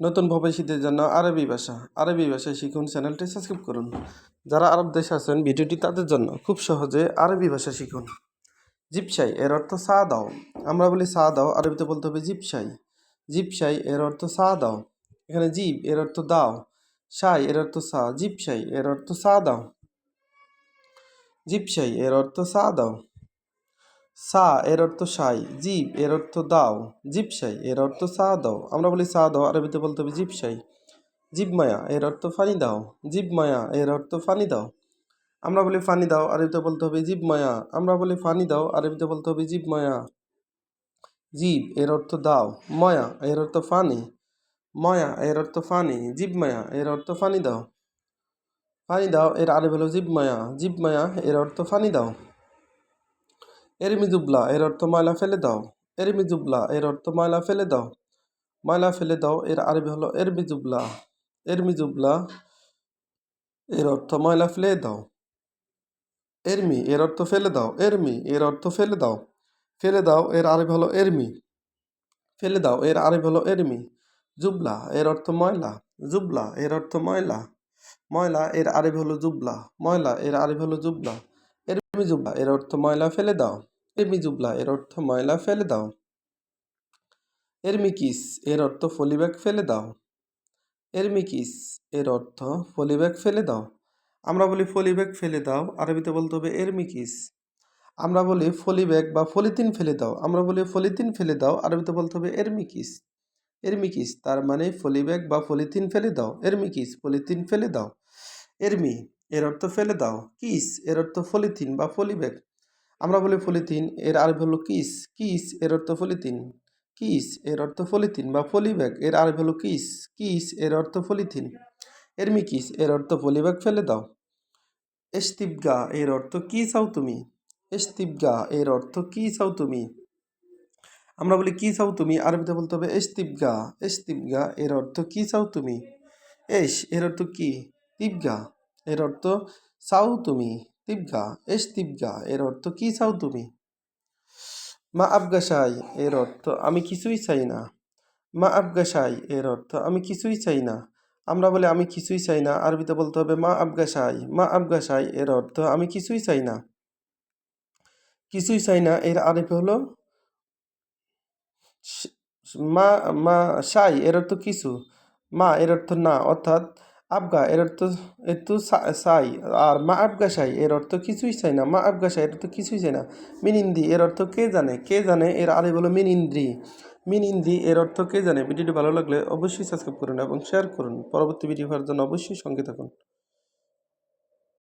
নতুন প্রবাসীদের জন্য আরবি ভাষা আরবি ভাষা শিখুন চ্যানেলটি সাবস্ক্রাইব করুন। যারা আরব দেশে আছেন, ভিডিওটি তাদের জন্য খুব সহজে আরবি ভাষা শিখুন। জিপসাই এর অর্থ চা দাও আমরা বলি চা দাও আরবিতে বলতে হবে জিপসাই। জিপসাই এর অর্থ চা দাও এখানে জিপ এর অর্থ দাও সাই এর অর্থ চা জিপসাই এর অর্থ চা দাও জিপসাই এর অর্থ চা দাও সা এর অর্থ সাই জিপ এর অর্থ দাও জিপসাই এর অর্থ সা দাও আমরা বলি চা দাও আরবিতে বলতে হবে জিপসাই জিপ মায়া এর অর্থ ফানি দাও জিপ মায়া এর অর্থ ফানি দাও আমরা বলি ফানি দাও আরবিতে বলতে হবে জিপ মায়া আমরা বলি ফানি দাও আরবিতে বলতে হবে জিপ মায়া জিপ এর অর্থ দাও ময়া এর অর্থ ফানি ময়া এর অর্থ ফানি জিপ মায়া এর অর্থ ফানি দাও ফানি দাও এর আরবি হলো জিপ মায়া জিপ মায়া এর অর্থ ফানি দাও এরমি জুবলা, এর অর্থ ময়লা ফেলে দাও। এরমি জুবলা, এর অর্থ ময়লা ফেলে দাও। ময়লা ফেলে দাও, এর আরবি হলো এরমি জুবলা। এরমি জুবলা, এর অর্থ ময়লা ফেলে দাও। এরমি এর অর্থ ফেলে দাও। এরমি এর অর্থ ফেলে দাও। ফেলে দাও, এর আরবি হলো এরমি ফেলে দাও, এর আরবি হলো এরমি জুবলা, এর অর্থ ময়লা। জুবলা, এর অর্থ ময়লা। ময়লা, এর আরবি হলো জুবলা। ময়লা, এর আরবি হলো জুবলা। এরমি জুবলা, এর অর্থ ময়লা ফেলে দাও। এরমি জুবলা, এর অর্থ ময়লা ফেলে দাও। এরমিকিস এর অর্থ ফলিব্যাগ ফেলে দাও। এরমিকিস এর অর্থ ফলিব্যাগ ফেলে দাও। আমরা বলি ফলিব্যাগ ফেলে দাও, আরবিতে বলতে হবে এরমিকিস আমরা বলি ফলিব্যাগ বা ফলিতিন ফেলে দাও। আমরা বলি ফলিতিন ফেলে দাও, আরবিতে বলতে হবে এরমিকিস এরমিকিস তার মানে ফলিব্যাগ বা ফলিতিন ফেলে দাও। এরমিকিস ফলিতিন ফেলে দাও। এরমি এর অর্থ ফেলে দাও। কিস, এর অর্থ ফলিথিন বা ফলিব্যাগ আমরা বলি ফলিথিন এর আরবি হলো কিস কিস এর অর্থ ফলিথিন কিস এর অর্থ ফলিথিন বা ফলিব্যাগ এর আরবি হলো কিস কিস এর অর্থ ফলিথিন এরমি কিস, এর অর্থ ফলিব্যাগ ফেলে দাও। এস্তিবগা এর অর্থ কি চাও তুমি? এস্তিবগা এর অর্থ কি চাও তুমি? আমরা বলি কি চাও তুমি? আরবিতে বলতে হবে এস্তিবগা এস্তিবগা এর অর্থ কি চাও তুমি? এস এর অর্থ কি? তিবগা, এর অর্থ চাও তুমি। তিবগা, এস তিবগা, এর অর্থ কি চাও তুমি? মা আবগাসাই এর অর্থ আমি কিছুই চাই না। মা আবগাসাই এর অর্থ আমি কিছুই চাই না। আমরা বলে, আমি কিছুই চাই না। আরবিতে বলতে হবে, মা আবগাসাই মা আবগাসাই এর অর্থ, আমি কিছুই চাই না। কিছুই চাই না, এর আরবি হলো, মা মা সাই। এর অর্থ কিছু। মা, এর অর্থ না, অর্থাৎ আবগা, এর অর্থ একটু চাই আর মা আবগা সাই, এর অর্থ কিছুই চাই না। মা আবগা সাই, এর অর্থ কিছুই চাই না। মিন ইন্দি এর অর্থ কে জানে? কে জানে? এর আরে বলো মিন ইন্দ্রি। মিন ইন্দি এর অর্থ কে জানে? ভিডিওটি ভালো লাগলে অবশ্যই সাবস্ক্রাইব করুন এবং শেয়ার করুন। পরবর্তী ভিডিও পাওয়ার জন্য অবশ্যই সঙ্গে থাকুন।